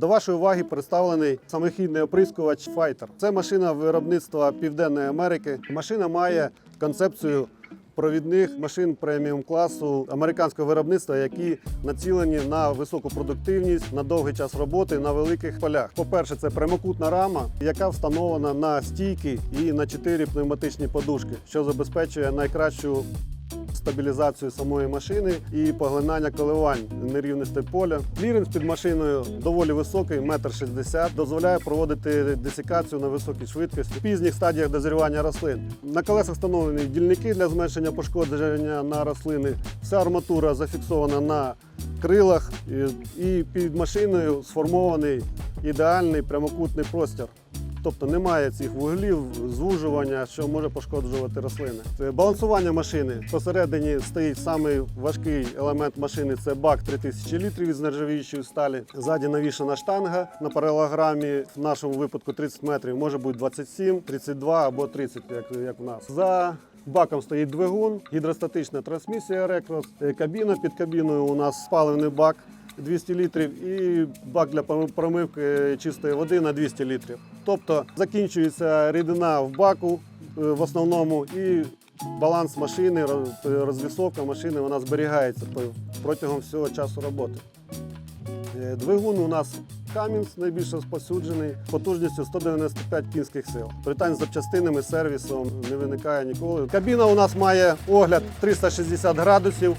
До вашої уваги представлений самохідний оприскувач Fighter. Це машина виробництва Південної Америки. Машина має концепцію провідних машин преміум класу американського виробництва, які націлені на високу продуктивність, на довгий час роботи на великих полях. По-перше, це прямокутна рама, яка встановлена на стійки і на чотири пневматичні подушки, що забезпечує найкращу стабілізацію самої машини і поглинання коливань нерівностей поля. Кліренс під машиною доволі високий, метр шістдесят, дозволяє проводити десикацію на високій швидкості в пізніх стадіях дозрівання рослин. На колесах встановлені дільники для зменшення пошкодження на рослини. Вся арматура зафіксована на крилах і під машиною сформований ідеальний прямокутний простір. Тобто немає цих вуглів, звужування, що може пошкоджувати рослини. Балансування машини посередині стоїть самий важкий елемент машини це бак 3000 літрів із нержавіючої сталі. Ззаді навішана штанга на паралограмі, в нашому випадку 30 метрів, може бути 27, 32 або 30, як, як у нас. За Баком стоїть двигун, гідростатична трансмісія Рекрос, Е, кабіна під кабіною у нас спалений бак 200 літрів і бак для промивки чистої води на 200 літрів. Тобто закінчується рідина в баку е, в основному і баланс машини, розвісовка машини вона зберігається протягом всього часу роботи. Е, Двигун у нас Камінс найбільш розповсюджений потужністю 195 кінських сил. Питань з запчастинами, сервісом не виникає ніколи. Кабіна у нас має огляд 360 градусів.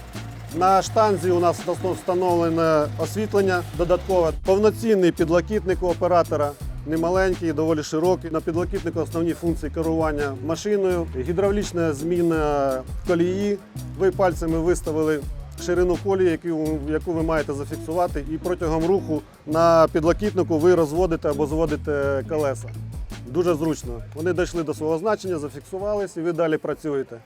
На штанзі у нас встановлене освітлення додаткове, повноцінний підлокітник у оператора. Немаленький, доволі широкий. На підлокітнику основні функції керування машиною, гідравлічна зміна колії. Ви пальцями виставили ширину колії, яку ви маєте зафіксувати, і протягом руху на підлокітнику ви розводите або зводите колеса. Дуже зручно. Вони дійшли до свого значення, зафіксувались і ви далі працюєте.